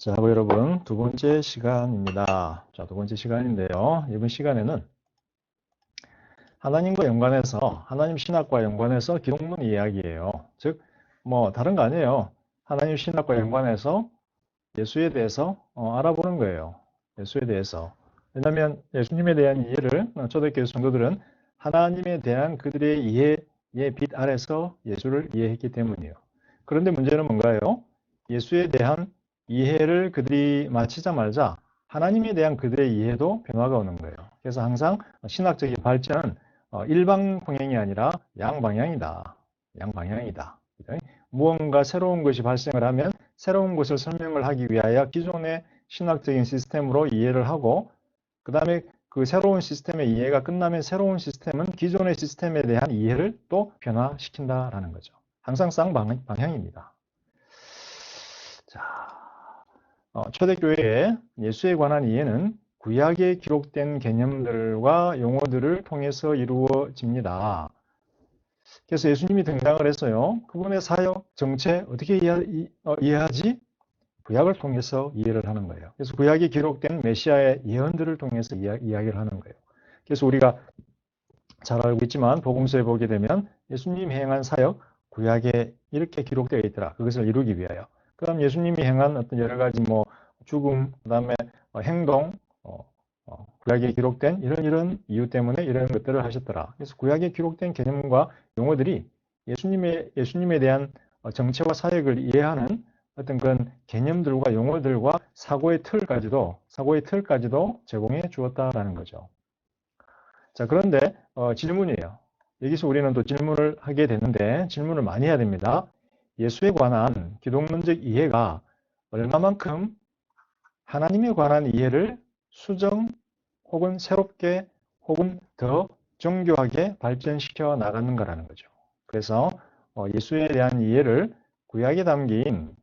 자, 여러분, 두 번째 시간입니다. 자, 두 번째 시간인데요. 이번 시간에는 하나님과 연관해서, 하나님 신학과 연관해서 기독론 이야기예요. 즉, 뭐, 다른 거 아니에요. 하나님 신학과 연관해서 예수에 대해서 어, 알아보는 거예요. 예수에 대해서. 왜냐하면 예수님에 대한 이해를 초대교회 성도들은 하나님에 대한 그들의 이해의 빛 아래서 예수를 이해했기 때문이에요. 그런데 문제는 뭔가요? 예수에 대한 이해를 그들이 마치자마자 하나님에 대한 그들의 이해도 변화가 오는 거예요. 그래서 항상 신학적인 발전은 어, 일방 방향이 아니라 양방향이다. 양방향이다. 무언가 새로운 것이 발생을 하면 새로운 것을 설명을 하기 위하여 기존의 신학적인 시스템으로 이해를 하고 그 다음에 그 새로운 시스템의 이해가 끝나면 새로운 시스템은 기존의 시스템에 대한 이해를 또 변화시킨다라는 거죠. 항상 쌍방향입니다. 자, 어, 초대교회의 예수에 관한 이해는 구약에 기록된 개념들과 용어들을 통해서 이루어집니다. 그래서 예수님이 등장을 했어요. 그분의 사역, 정체 어떻게 이해, 어, 이해하 지? 구약을 통해서 이해를 하는 거예요. 그래서 구약에 기록된 메시아의 예언들을 통해서 이야, 이야기를 하는 거예요. 그래서 우리가 잘 알고 있지만 복음서에 보게 되면 예수님이 행한 사역 구약에 이렇게 기록되어 있더라. 그것을 이루기 위하여. 그럼 예수님이 행한 어떤 여러 가지 뭐 죽음, 그다음에 어, 행동, 어, 어, 구약에 기록된 이런 이런 이유 때문에 이런 것들을 하셨더라. 그래서 구약에 기록된 개념과 용어들이 예수님의 예수님에 대한 어, 정체와 사역을 이해하는 어떤 그런 개념들과 용어들과 사고의 틀까지도 사고의 틀까지도 제공해 주었다라는 거죠. 자 그런데 어, 질문이에요. 여기서 우리는 또 질문을 하게 되는데 질문을 많이 해야 됩니다. 예수에 관한 기독론적 이해가 얼마만큼 하나님에 관한 이해를 수정 혹은 새롭게 혹은 더 정교하게 발전시켜 나가는가라는 거죠. 그래서 어, 예수에 대한 이해를 구약에 담긴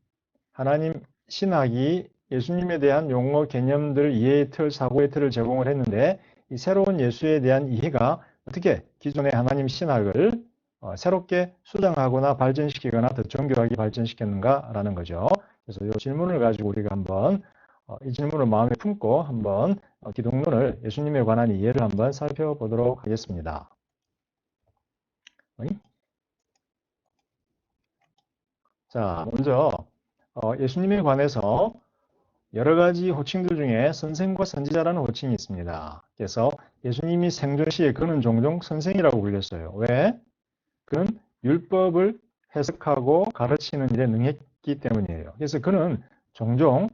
하나님 신학이 예수님에 대한 용어 개념들 이해의 틀, 사고의 틀을 제공을 했는데 이 새로운 예수에 대한 이해가 어떻게 기존의 하나님 신학을 어, 새롭게 수정하거나 발전시키거나 더 정교하게 발전시켰는가라는 거죠. 그래서 이 질문을 가지고 우리가 한번 어, 이 질문을 마음에 품고 한번 어, 기독론을 예수님에 관한 이해를 한번 살펴보도록 하겠습니다. 자, 먼저 예수님에 관해서 여러 가지 호칭들 중에 선생과 선지자라는 호칭이 있습니다. 그래서 예수님이 생존 시에 그는 종종 선생이라고 불렸어요. 왜? 그는 율법을 해석하고 가르치는 일에 능했기 때문이에요. 그래서 그는 종종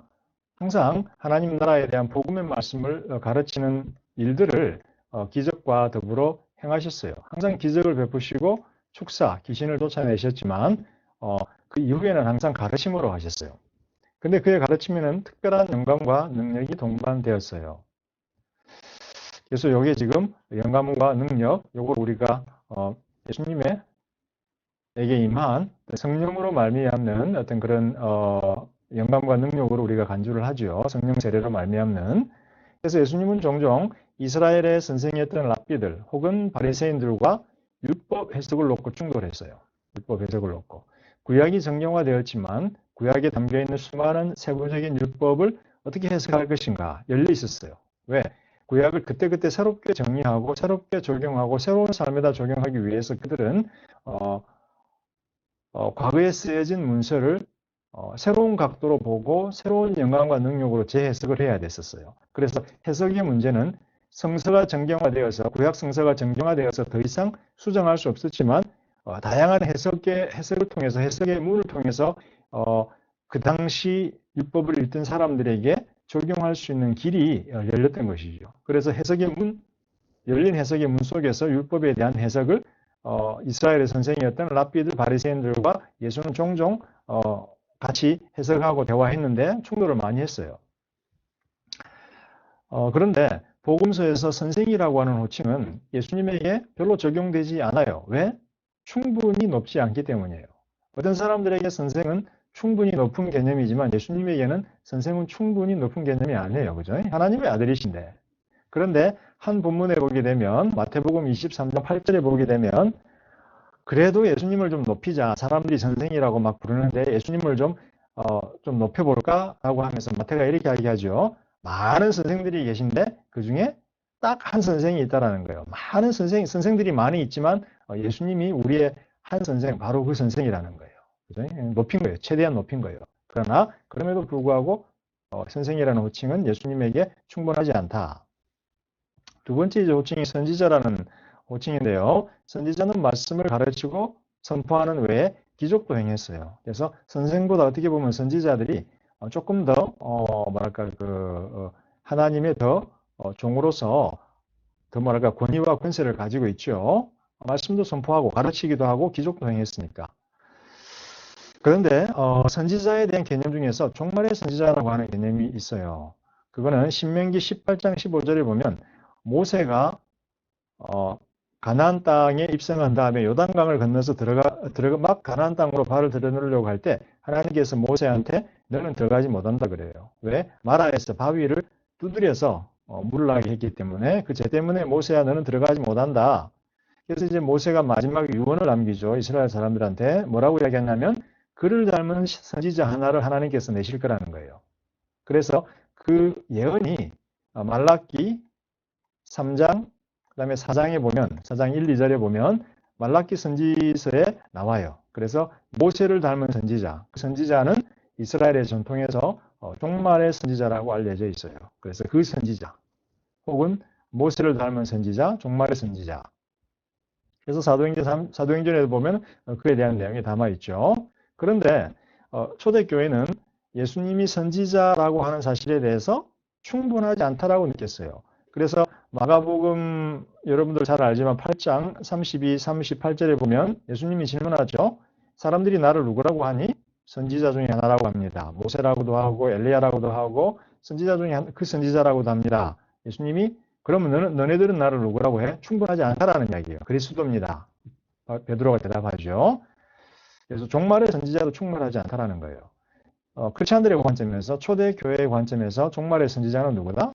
항상 하나님 나라에 대한 복음의 말씀을 어, 가르치는 일들을 어, 기적과 더불어 행하셨어요. 항상 기적을 베푸시고 축사, 귀신을 쫓아내셨지만 어, 그 이후에는 항상 가르침으로 하셨어요. 근데 그의 가르침에는 특별한 영감과 능력이 동반되었어요. 그래서 여기에 지금 영감과 능력, 요걸 우리가 예수님의 에게 임한 성령으로 말미암는 어떤 그런 어, 영감과 능력으로 우리가 간주를 하죠. 성령 세례로 말미암는. 그래서 예수님은 종종 이스라엘의 선생이었던 랍비들 혹은 바리새인들과 율법 해석을 놓고 충돌했어요. 율법 해석을 놓고. 구약이 정령화되었지만 구약에 담겨 있는 수많은 세부적인 율법을 어떻게 해석할 것인가 열려 있었어요. 왜? 구약을 그때그때 새롭게 정리하고 새롭게 적용하고 새로운 삶에다 적용하기 위해서 그들은 어, 어, 과거에 쓰여진 문서를 어, 새로운 각도로 보고 새로운 영감과 능력으로 재해석을 해야 됐었어요. 그래서 해석의 문제는 성서가 정경화되어서 구약 성서가 정경화되어서 더 이상 수정할 수 없었지만 어, 다양한 해석의 해석을 통해서 해석의 문을 통해서 어, 그 당시 율법을 읽던 사람들에게 적용할 수 있는 길이 열렸던 것이죠. 그래서 해석의 문, 열린 해석의 문 속에서 율법에 대한 해석을 어, 이스라엘의 선생이었던 랍비들 바리새인들과 예수는 종종 어, 같이 해석하고 대화했는데 충돌을 많이 했어요. 어, 그런데 복음서에서 선생이라고 하는 호칭은 예수님에게 별로 적용되지 않아요. 왜? 충분히 높지 않기 때문이에요. 어떤 사람들에게 선생은 충분히 높은 개념이지만 예수님에게는 선생은 충분히 높은 개념이 아니에요. 그죠? 하나님의 아들이신데. 그런데 한 본문에 보게 되면 마태복음 23장 8절에 보게 되면 그래도 예수님을 좀 높이자. 사람들이 선생이라고 막 부르는데 예수님을 좀 어, 좀 높여볼까 라고 하면서 마태가 이렇게 이야기하죠. 많은 선생들이 계신데 그 중에 딱 한 선생이 있다라는 거예요. 많은 선생, 선생들이 많이 있지만 어, 예수님이 우리의 한 선생, 바로 그 선생이라는 거예요. 그죠? 높인 거예요. 최대한 높인 거예요. 그러나 그럼에도 불구하고 어, 선생이라는 호칭은 예수님에게 충분하지 않다. 두 번째 호칭이 선지자라는 호칭인데요. 선지자는 말씀을 가르치고 선포하는 외에 기적도 행했어요. 그래서 선생보다 어떻게 보면 선지자들이 어, 조금 더 어, 뭐랄까 그 어, 하나님의 더 어, 종으로서 더 뭐랄까 권위와 권세를 가지고 있죠. 말씀도 선포하고 가르치기도 하고 기적도 행했으니까. 그런데 어, 선지자에 대한 개념 중에서 종말의 선지자라고 하는 개념이 있어요. 그거는 신명기 18장 15절에 보면 모세가 어, 가나안 땅에 입성한 다음에 요단강을 건너서 들어가 들어가 막 가나안 땅으로 발을 들여놓으려고 할 때 하나님께서 모세한테 너는 들어가지 못한다 그래요. 왜? 마라에서 바위를 두드려서 어, 물을 나게 했기 때문에 그 죄 때문에 모세야 너는 들어가지 못한다. 그래서 이제 모세가 마지막 유언을 남기죠. 이스라엘 사람들한테 뭐라고 이야기했냐면 그를 닮은 선지자 하나를 하나님께서 내실 거라는 거예요. 그래서 그 예언이 어, 말라기 3장 그다음에 4장에 보면 4장 1, 2절에 보면 말라기 선지서에 나와요. 그래서 모세를 닮은 선지자. 그 선지자는 이스라엘의 전통에서 어, 종말의 선지자라고 알려져 있어요. 그래서 그 선지자 혹은 모세를 닮은 선지자, 종말의 선지자. 그래서 사도행전 사도행전에 보면 어, 그에 대한 내용이 담아 있죠. 그런데 어, 초대교회는 예수님이 선지자라고 하는 사실에 대해서 충분하지 않다라고 느꼈어요. 그래서 마가복음 여러분들 잘 알지만 8장 32, 38절에 보면 예수님이 질문하죠. 사람들이 나를 누구라고 하니? 선지자 중에 하나라고 합니다. 모세라고도 하고 엘리야라고도 하고 선지자 중에 그 선지자라고도 합니다. 예수님이 그러면 너는, 너네들은 나를 누구라고 해? 충분하지 않다라는 이야기예요. 그리스도입니다. 베드로가 대답하죠. 그래서 종말의 선지자도 충분하지 않다라는 거예요. 어, 크리스찬들의 관점에서 초대 교회의 관점에서 종말의 선지자는 누구다?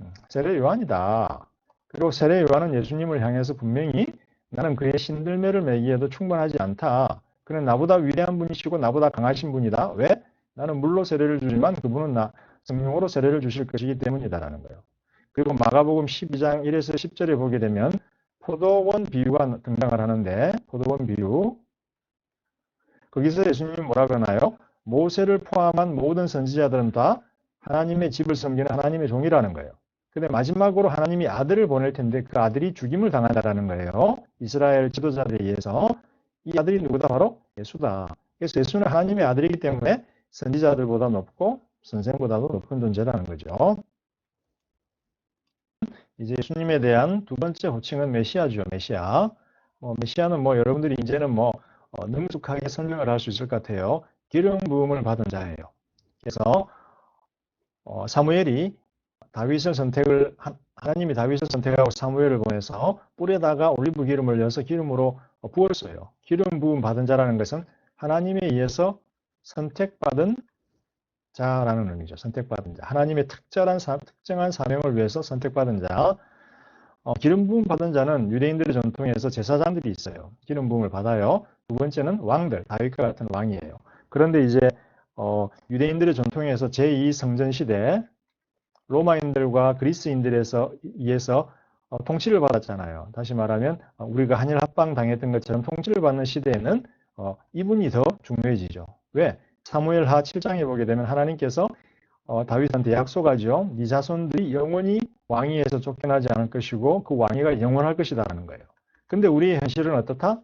음, 세례 요한이다. 그리고 세례 요한은 예수님을 향해서 분명히 나는 그의 신들매를 매기에도 충분하지 않다. 그는 나보다 위대한 분이시고 나보다 강하신 분이다. 왜? 나는 물로 세례를 주지만 그분은 나 성령으로 세례를 주실 것이기 때문이다라는 거예요. 그리고 마가복음 12장 1에서 10절에 보게 되면 포도원 비유가 등장을 하는데 포도원 비유 거기서 예수님이 뭐라 그러나요? 모세를 포함한 모든 선지자들은 다 하나님의 집을 섬기는 하나님의 종이라는 거예요. 근데 마지막으로 하나님이 아들을 보낼 텐데 그 아들이 죽임을 당한다라는 거예요. 이스라엘 지도자들에 의해서 이 아들이 누구다? 바로 예수다. 그래서 예수는 하나님의 아들이기 때문에 선지자들보다 높고 선생보다도 높은 존재라는 거죠. 이제 예수님에 대한 두 번째 호칭은 메시아죠. 메시아. 뭐 메시아는 뭐 여러분들이 이제는 뭐 어, 능숙하게 설명을 할 수 있을 것 같아요. 기름 부음을 받은 자예요. 그래서 어, 사무엘이 다윗을 선택을 하나님이 다윗을 선택하고 사무엘을 보내서 뿔에다가 올리브 기름을 넣어서 기름으로 부었어요. 기름 부음 받은 자라는 것은 하나님에 의해서 선택받은 자라는 의미죠. 선택받은 자. 하나님의 특별한 사, 특정한 사명을 위해서 선택받은 자. 어, 기름 부음 받은 자는 유대인들의 전통에서 제사장들이 있어요. 기름 부음을 받아요. 두 번째는 왕들, 다윗과 같은 왕이에요. 그런데 이제 어, 유대인들의 전통에서 제2성전 시대 로마인들과 그리스인들에서 의해서 어, 통치를 받았잖아요. 다시 말하면 어, 우리가 한일 합방 당했던 것처럼 통치를 받는 시대에는 어, 이분이 더 중요해지죠. 왜? 사무엘하 7장에 보게 되면 하나님께서 어, 다윗한테 약속하죠. 네 자손들이 영원히 왕위에서 쫓겨나지 않을 것이고 그 왕위가 영원할 것이다라는 거예요. 근데 우리의 현실은 어떻다?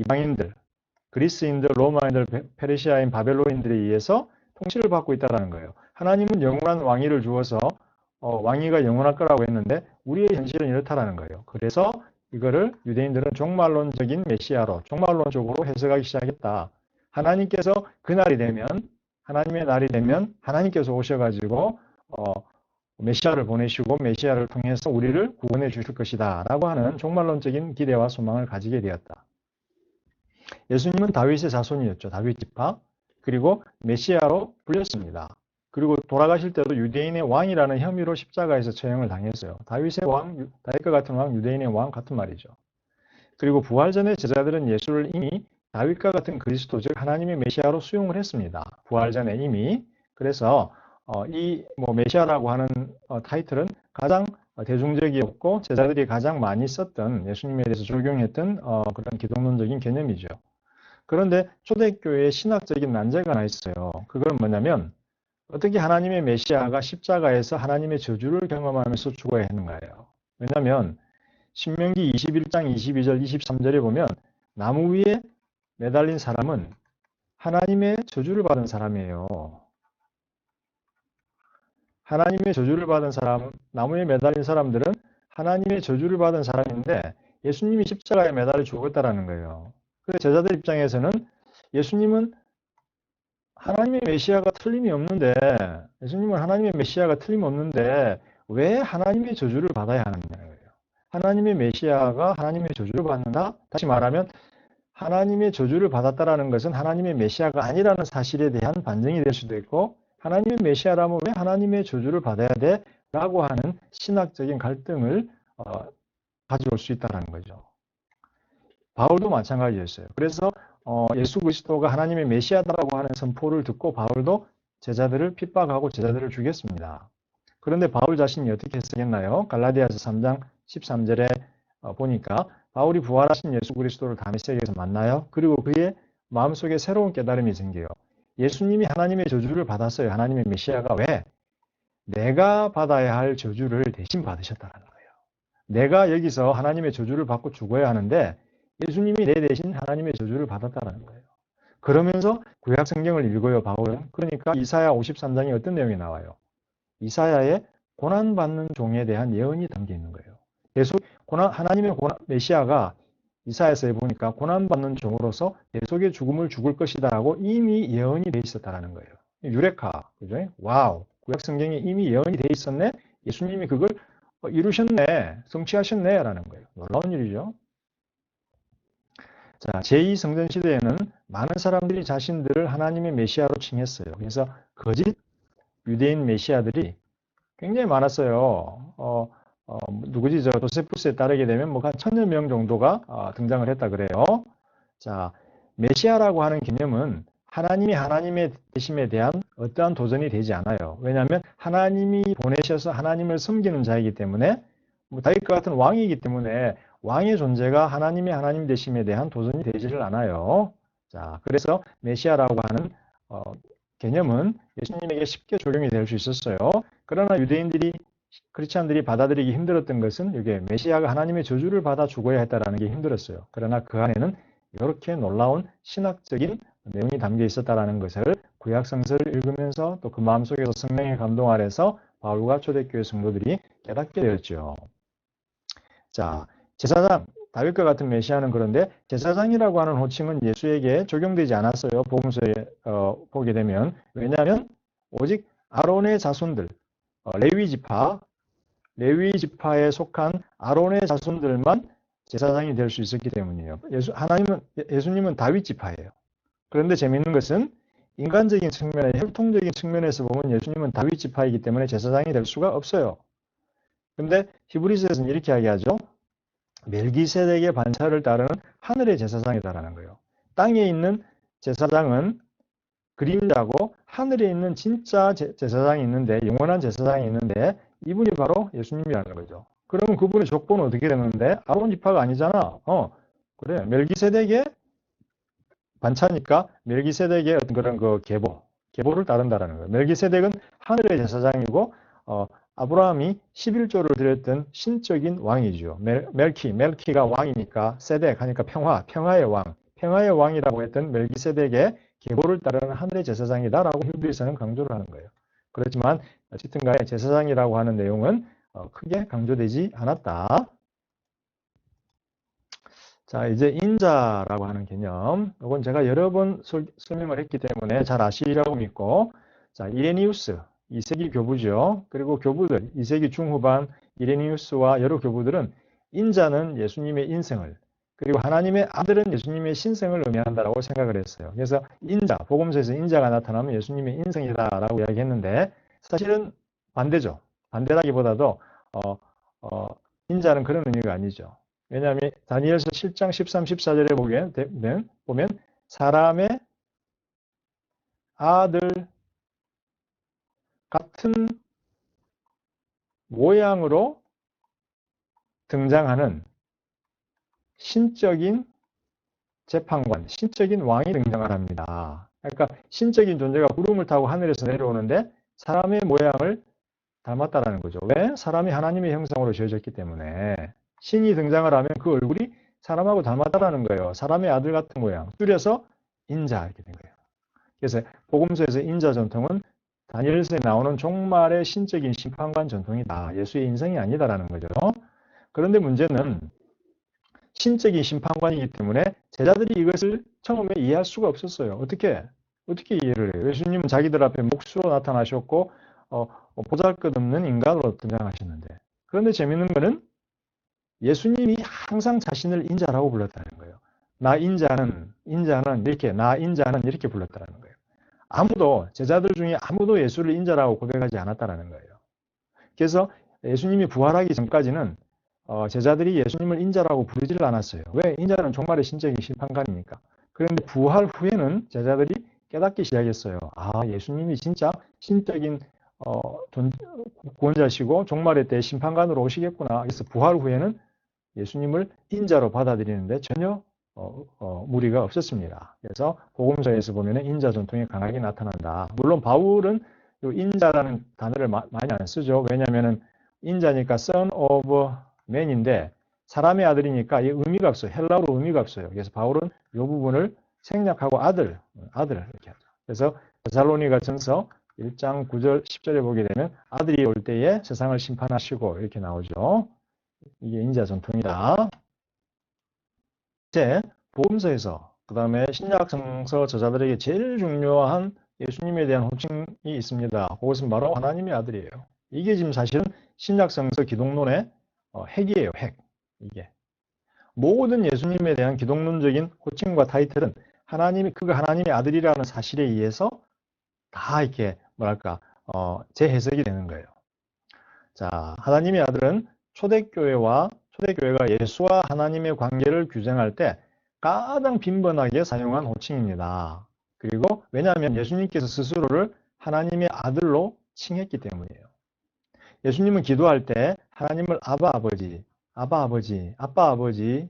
이방인들, 그리스인들, 로마인들, 페르시아인, 바벨론인들에 의해서 통치를 받고 있다는 거예요. 하나님은 영원한 왕위를 주어서 어, 왕위가 영원할 거라고 했는데 우리의 현실은 이렇다라는 거예요. 그래서 이거를 유대인들은 종말론적인 메시아로 종말론적으로 해석하기 시작했다. 하나님께서 그날이 되면 하나님의 날이 되면 하나님께서 오셔가지고 어, 메시아를 보내시고 메시아를 통해서 우리를 구원해 주실 것이다 라고 하는 종말론적인 기대와 소망을 가지게 되었다. 예수님은 다윗의 자손이었죠. 다윗 지파. 그리고 메시아로 불렸습니다. 그리고 돌아가실 때도 유대인의 왕이라는 혐의로 십자가에서 처형을 당했어요. 다윗의 왕, 다윗과 같은 왕, 유대인의 왕 같은 말이죠. 그리고 부활 전에 제자들은 예수를 이미 다윗과 같은 그리스도 즉 하나님의 메시아로 수용을 했습니다. 부활 전에 이미 그래서 어, 이뭐 메시아라고 하는 어, 타이틀은 가장 대중적이었고 제자들이 가장 많이 썼던 예수님에 대해서 적용했던 어, 그런 기독론적인 개념이죠. 그런데 초대교회에 신학적인 난제가 하나 있어요. 그건 뭐냐면 어떻게 하나님의 메시아가 십자가에서 하나님의 저주를 경험하면서 죽어야 하는가요? 왜냐하면 신명기 21장 22절 23절에 보면 나무 위에 매달린 사람은 하나님의 저주를 받은 사람이에요. 하나님의 저주를 받은 사람, 나무에 매달린 사람들은 하나님의 저주를 받은 사람인데 예수님이 십자가에 매달려 죽었다라는 거예요. 그래서 제자들 입장에서는 예수님은 하나님의 메시아가 틀림이 없는데 예수님은 하나님의 메시아가 틀림없는데 왜 하나님의 저주를 받아야 하느냐는 거예요. 하나님의 메시아가 하나님의 저주를 받는다? 다시 말하면 하나님의 저주를 받았다라는 것은 하나님의 메시아가 아니라는 사실에 대한 반증이 될 수도 있고 하나님의 메시아라면 왜 하나님의 저주를 받아야 돼? 라고 하는 신학적인 갈등을 어, 가져올 수 있다는 거죠. 바울도 마찬가지였어요. 그래서 어, 예수 그리스도가 하나님의 메시아다라고 하는 선포를 듣고 바울도 제자들을 핍박하고 제자들을 죽였습니다. 그런데 바울 자신이 어떻게 했었겠나요? 갈라디아서 3장 13절에 어, 보니까 바울이 부활하신 예수 그리스도를 다메섹에서 만나요. 그리고 그의 마음속에 새로운 깨달음이 생겨요. 예수님이 하나님의 저주를 받았어요. 하나님의 메시아가 왜? 내가 받아야 할 저주를 대신 받으셨다는 거예요. 내가 여기서 하나님의 저주를 받고 죽어야 하는데 예수님이 내 대신 하나님의 저주를 받았다는 거예요. 그러면서 구약 성경을 읽어요, 바울은. 그러니까 이사야 53장에 어떤 내용이 나와요? 이사야의 고난받는 종에 대한 예언이 담겨 있는 거예요. 예수, 고난, 하나님의 고난, 메시아가 이사야서에 보니까 고난받는 종으로서 계속의 죽음을 죽을 것이다라고 이미 예언이 돼 있었다라는 거예요. 유레카, 그죠? 와우. 구약 성경에 이미 예언이 돼 있었네. 예수님이 그걸 이루셨네, 성취하셨네라는 거예요. 놀라운 일이죠. 자, 제2 성전 시대에는 많은 사람들이 자신들을 하나님의 메시아로 칭했어요. 그래서 거짓 유대인 메시아들이 굉장히 많았어요. 어, 어, 누구지? 저 도세푸스에 따르게 되면 뭐한 천여 명 정도가 어, 등장을 했다 그래요. 자, 메시아라고 하는 개념은 하나님이 하나님의 대심에 대한 어떠한 도전이 되지 않아요. 왜냐하면 하나님이 보내셔서 하나님을 섬기는 자이기 때문에 뭐 다윗과 같은 왕이기 때문에 왕의 존재가 하나님의 하나님 되심에 대한 도전이 되지를 않아요. 자, 그래서 메시아라고 하는 어, 개념은 예수님에게 쉽게 적용이 될 수 있었어요. 그러나 유대인들이 크리스찬들이 받아들이기 힘들었던 것은 이게 메시아가 하나님의 저주를 받아 죽어야 했다라는 게 힘들었어요. 그러나 그 안에는 이렇게 놀라운 신학적인 내용이 담겨 있었다라는 것을 구약 성서를 읽으면서 또 그 마음속에서 성령의 감동 아래서 바울과 초대교회 성도들이 깨닫게 되었죠. 자, 제사장, 다윗과 같은 메시아는 그런데 제사장이라고 하는 호칭은 예수에게 적용되지 않았어요. 복음서에 어, 보게 되면 왜냐하면 오직 아론의 자손들, 어, 레위 지파, 레위 지파에 속한 아론의 자손들만 제사장이 될 수 있었기 때문이에요. 예수, 하나님은 예수님은 다윗 지파예요. 그런데 재미있는 것은 인간적인 측면에 혈통적인 측면에서 보면 예수님은 다윗 지파이기 때문에 제사장이 될 수가 없어요. 근데 히브리서에서는 이렇게 이야기하죠. 멜기세덱의 반차를 따르는 하늘의 제사장이다라는 거예요. 땅에 있는 제사장은 그림자고 하늘에 있는 진짜 제사장이 있는데 영원한 제사장이 있는데 이분이 바로 예수님이라는 거죠. 그러면 그분의 족보는 어떻게 되는데 아론 지파가 아니잖아. 어 그래 멜기세덱의 반차니까 멜기세덱의 어떤 그런 그 계보 계보를 따른다라는 거예요. 멜기세덱은 하늘의 제사장이고 어, 아브라함이 11조를 드렸던 신적인 왕이죠. 멜, 키 멜키가 왕이니까 세덱 하니까 평화, 평화의 왕, 평화의 왕이라고 했던 멜기세덱의 계보를 따르는 하늘의 제사장이다라고 히브리서는 강조를 하는 거예요. 그렇지만 어쨌든 간에 제사장이라고 하는 내용은 어, 크게 강조되지 않았다. 자, 이제 인자라고 하는 개념. 이건 제가 여러 번 설 명을 했기 때문에 잘 아시리라고 믿고, 자, 이레니우스, 2세기 교부죠. 그리고 교부들, 2세기 중후반 이레니우스와 여러 교부들은 인자는 예수님의 인생을 그리고 하나님의 아들은 예수님의 신생을 의미한다라고 생각을 했어요. 그래서 인자, 복음서에서 인자가 나타나면 예수님의 인생이다라고 이야기했는데 사실은 반대죠. 반대라기보다도 어, 어, 인자는 그런 의미가 아니죠. 왜냐하면 다니엘서 7장 13, 14절에 보면, 보면 사람의 아들 같은 모양으로 등장하는 신적인 재판관, 신적인 왕이 등장을 합니다. 그러니까 신적인 존재가 구름을 타고 하늘에서 내려오는데 사람의 모양을 닮았다라는 거죠. 왜? 사람이 하나님의 형상으로 지어졌기 때문에 신이 등장을 하면 그 얼굴이 사람하고 닮았다라는 거예요. 사람의 아들 같은 모양. 줄여서 인자 이렇게 된 거예요. 그래서 복음서에서 인자 전통은 다니엘서에 나오는 종말의 신적인 심판관 전통이다. 예수의 인성이 아니다라는 거죠. 그런데 문제는 신적인 심판관이기 때문에 제자들이 이것을 처음에 이해할 수가 없었어요. 어떻게? 어떻게 이해를 해요? 예수님은 자기들 앞에 목수로 나타나셨고 어, 어 보잘것없는 인간으로 등장하셨는데 그런데 재밌는 거는 예수님이 항상 자신을 인자라고 불렀다는 거예요. 나 인자는 인자는 이렇게 나 인자는 이렇게 불렀다는 거예요. 아무도 제자들 중에 아무도 예수를 인자라고 고백하지 않았다는 거예요. 그래서 예수님이 부활하기 전까지는 어, 제자들이 예수님을 인자라고 부르지를 않았어요. 왜? 인자는 종말의 신적인 심판관이니까. 그런데 부활 후에는 제자들이 깨닫기 시작했어요. 아, 예수님이 진짜 신적인 어, 구원자시고 종말의 때 심판관으로 오시겠구나. 그래서 부활 후에는 예수님을 인자로 받아들이는데 전혀 어, 어, 무리가 없었습니다. 그래서 복음서에서 보면 인자 전통이 강하게 나타난다. 물론 바울은 인자라는 단어를 마, 많이 안 쓰죠. 왜냐하면 인자니까 son of man인데 사람의 아들이니까 이 의미가 없어요. 헬라어로 의미가 없어요. 그래서 바울은 이 부분을 생략하고 아들, 아들 이렇게 하죠. 그래서 데살로니가 전서 1장 9절 10절에 보게 되면 아들이 올 때에 세상을 심판하시고 이렇게 나오죠. 이게 인자 전통이다. 이제 보험서에서 그 다음에 신약성서 저자들에게 제일 중요한 예수님에 대한 호칭이 있습니다. 그것은 바로 하나님의 아들이에요. 이게 지금 사실은 신약성서 기독론의 어, 핵이에요. 핵. 이게. 모든 예수님에 대한 기독론적인 호칭과 타이틀은 하나님이 그가 하나님의 아들이라는 사실에 의해서 다 이렇게 뭐랄까 어, 재해석이 되는 거예요. 자, 하나님의 아들은 초대교회와 초대교회가 예수와 하나님의 관계를 규정할 때 가장 빈번하게 사용한 호칭입니다. 그리고 왜냐하면 예수님께서 스스로를 하나님의 아들로 칭했기 때문이에요. 예수님은 기도할 때 하나님을 아바 아버지, 아바 아버지, 아빠 아버지,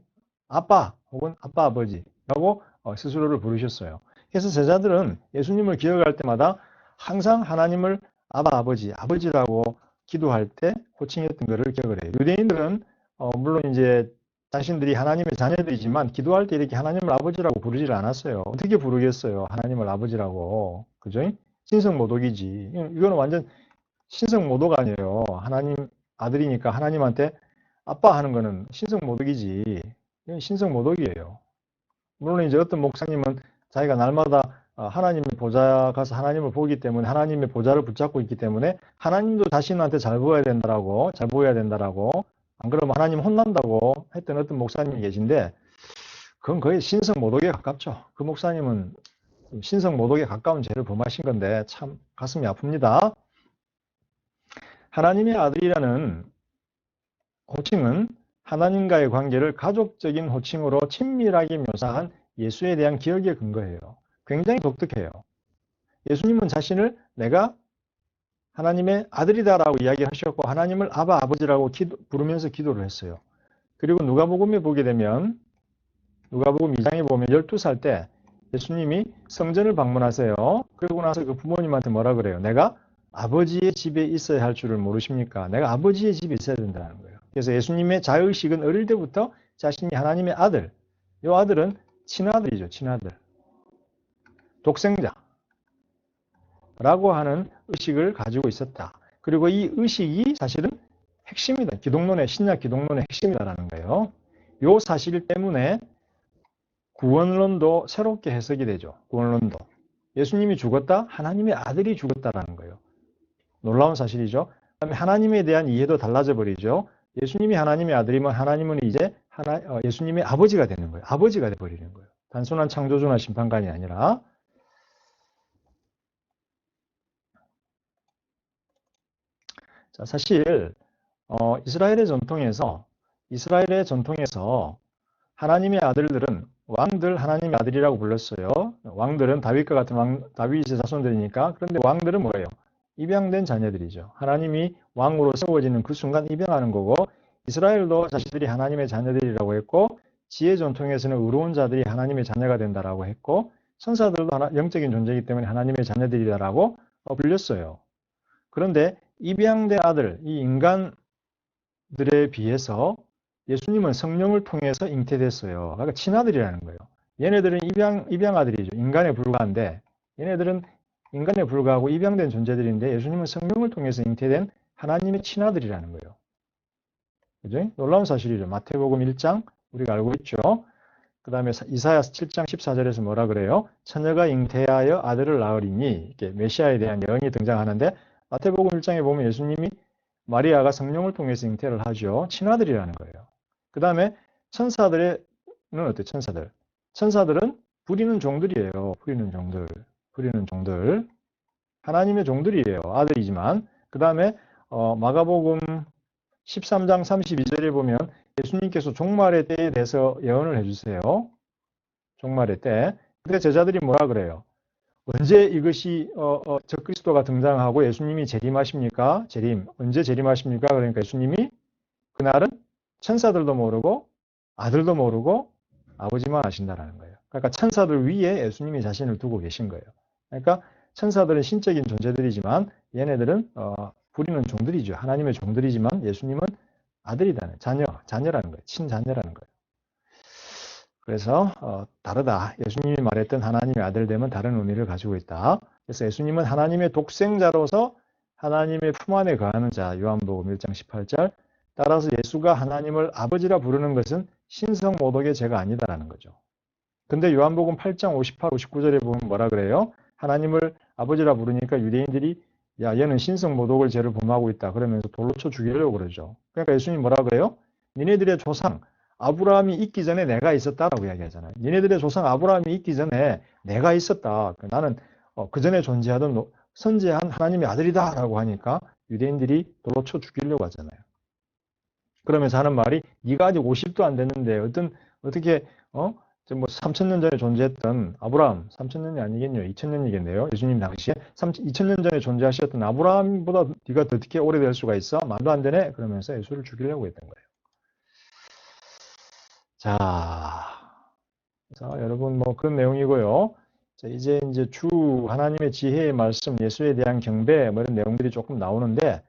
아빠 혹은 아빠 아버지라고 어, 스스로를 부르셨어요. 그래서 제자들은 예수님을 기억할 때마다 항상 하나님을 아바 아버지, 아버지라고 기도할 때 호칭했던 것을 기억을 해요. 유대인들은 어, 물론 이제 자신들이 하나님의 자녀들이지만 기도할 때 이렇게 하나님을 아버지라고 부르질 않았어요. 어떻게 부르겠어요? 하나님을 아버지라고. 그죠? 신성모독이지. 이거는 완전 신성모독 아니에요. 하나님 아들이니까 하나님한테 아빠 하는 거는 신성모독이지. 이건 신성모독이에요. 물론 이제 어떤 목사님은 자기가 날마다 어, 하나님의 보좌 가서 하나님을 보기 때문에 하나님의 보좌를 붙잡고 있기 때문에 하나님도 자신한테 잘 보여야 된다라고 잘 보여야 된다라고 안 그러면 하나님 혼난다고 했던 어떤 목사님이 계신데 그건 거의 신성 모독에 가깝죠. 그 목사님은 신성 모독에 가까운 죄를 범하신 건데 참 가슴이 아픕니다. 하나님의 아들이라는 호칭은 하나님과의 관계를 가족적인 호칭으로 친밀하게 묘사한 예수에 대한 기억에 근거해요. 굉장히 독특해요. 예수님은 자신을 내가 하나님의 아들이다라고 이야기하셨고 하나님을 아바 아버지라고 기도, 부르면서 기도를 했어요. 그리고 누가복음에 보게 되면 누가복음 2장에 보면 12살 때 예수님이 성전을 방문하세요. 그러고 나서 그 부모님한테 뭐라 그래요? 내가 아버지의 집에 있어야 할 줄을 모르십니까? 내가 아버지의 집에 있어야 된다는 거예요. 그래서 예수님의 자의식은 어릴 때부터 자신이 하나님의 아들, 이 아들은 친아들이죠, 친아들. 독생자 라고 하는 의식을 가지고 있었다. 그리고 이 의식이 사실은 핵심이다. 기독론의 신약 기독론의 핵심이다라는 거예요. 요 사실 때문에 구원론도 새롭게 해석이 되죠. 구원론도. 예수님이 죽었다? 하나님의 아들이 죽었다라는 거예요. 놀라운 사실이죠. 그다음에 하나님에 대한 이해도 달라져 버리죠. 예수님이 하나님의 아들이면 하나님은 이제 하나, 어, 예수님의 아버지가 되는 거예요. 아버지가 돼 버리는 거예요. 단순한 창조주나 심판관이 아니라 자, 사실 어, 이스라엘의 전통에서 이스라엘의 전통에서 하나님의 아들들은 왕들 하나님의 아들이라고 불렀어요. 왕들은 다윗과 같은 왕, 다윗의 자손들이니까. 그런데 왕들은 뭐예요? 입양된 자녀들이죠. 하나님이 왕으로 세워지는 그 순간 입양하는 거고 이스라엘도 자신들이 하나님의 자녀들이라고 했고 지혜 전통에서는 의로운 자들이 하나님의 자녀가 된다라고 했고 천사들도 하나, 영적인 존재이기 때문에 하나님의 자녀들이다라고 어, 불렸어요. 그런데 입양된 아들, 이 인간들에 비해서 예수님은 성령을 통해서 잉태됐어요. 그러니까 친아들이라는 거예요. 얘네들은 입양, 입양 아들이죠. 인간에 불과한데 얘네들은 인간에 불과하고 입양된 존재들인데 예수님은 성령을 통해서 잉태된 하나님의 친아들이라는 거예요. 그죠? 놀라운 사실이죠. 마태복음 1장 우리가 알고 있죠. 그 다음에 이사야 7장 14절에서 뭐라 그래요? 처녀가 잉태하여 아들을 낳으리니 이게 메시아에 대한 예언이 등장하는데 마태복음 1장에 보면 예수님이 마리아가 성령을 통해서 잉태를 하죠. 친아들이라는 거예요. 그 다음에 천사들은 어때? 천사들. 천사들은 부리는 종들이에요. 부리는 종들. 부리는 종들. 하나님의 종들이에요. 아들이지만. 그 다음에 어, 마가복음 13장 32절에 보면 예수님께서 종말의 때에 대해서 예언을 해주세요. 종말의 때. 그때 제자들이 뭐라 그래요? 언제 이것이 어, 어, 적그리스도가 등장하고 예수님이 재림하십니까? 재림. 언제 재림하십니까? 그러니까 예수님이 그날은 천사들도 모르고 아들도 모르고 아버지만 아신다라는 거예요. 그러니까 천사들 위에 예수님이 자신을 두고 계신 거예요. 그러니까 천사들은 신적인 존재들이지만 얘네들은 어, 부리는 종들이죠. 하나님의 종들이지만 예수님은 아들이라는 자녀, 자녀라는 거예요. 친자녀라는 거예요. 그래서 어, 다르다. 예수님이 말했던 하나님의 아들됨은 다른 의미를 가지고 있다. 그래서 예수님은 하나님의 독생자로서 하나님의 품 안에 거하는 자. 요한복음 1장 18절. 따라서 예수가 하나님을 아버지라 부르는 것은 신성 모독의 죄가 아니다라는 거죠. 근데 요한복음 8장 58, 59절에 보면 뭐라 그래요? 하나님을 아버지라 부르니까 유대인들이 야 얘는 신성 모독을 죄를 범하고 있다 그러면서 돌로 쳐 죽이려고 그러죠. 그러니까 예수님 뭐라 그래요? 니네들의 조상 아브라함이 있기 전에 내가 있었다라고 이야기하잖아요. 니네들의 조상 아브라함이 있기 전에 내가 있었다. 나는 어, 그 전에 존재하던 선지한 하나님의 아들이다라고 하니까 유대인들이 돌로 쳐 죽이려고 하잖아요. 그러면서 하는 말이 네가 아직 50도 안 됐는데 어떤 어떻게 어? 뭐 3천년 전에 존재했던 아브라함 3천년이 아니겠네요. 2천년이겠네요. 예수님 당시에 2천년 전에 존재하셨던 아브라함보다 네가 더 어떻게 오래될 수가 있어? 말도 안 되네. 그러면서 예수를 죽이려고 했던 거예요. 자, 자 여러분 뭐 그런 내용이고요. 자, 이제 이제 주 하나님의 지혜의 말씀, 예수에 대한 경배 뭐 이런 내용들이 조금 나오는데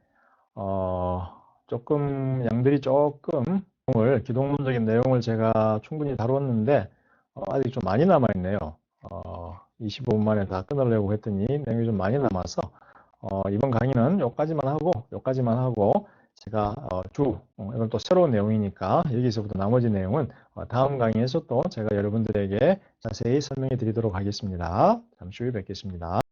어. 조금 양들이 조금 내용을, 기독론적인 내용을 제가 충분히 다뤘는데 어, 아직 좀 많이 남아 있네요. 어, 25분 만에 다 끊으려고 했더니 내용이 좀 많이 남아서 어, 이번 강의는 여기까지만 하고 여기까지만 하고 제가 어, 주 어, 이건 또 새로운 내용이니까 여기서부터 나머지 내용은 어, 다음 강의에서 또 제가 여러분들에게 자세히 설명해 드리도록 하겠습니다. 잠시 후에 뵙겠습니다.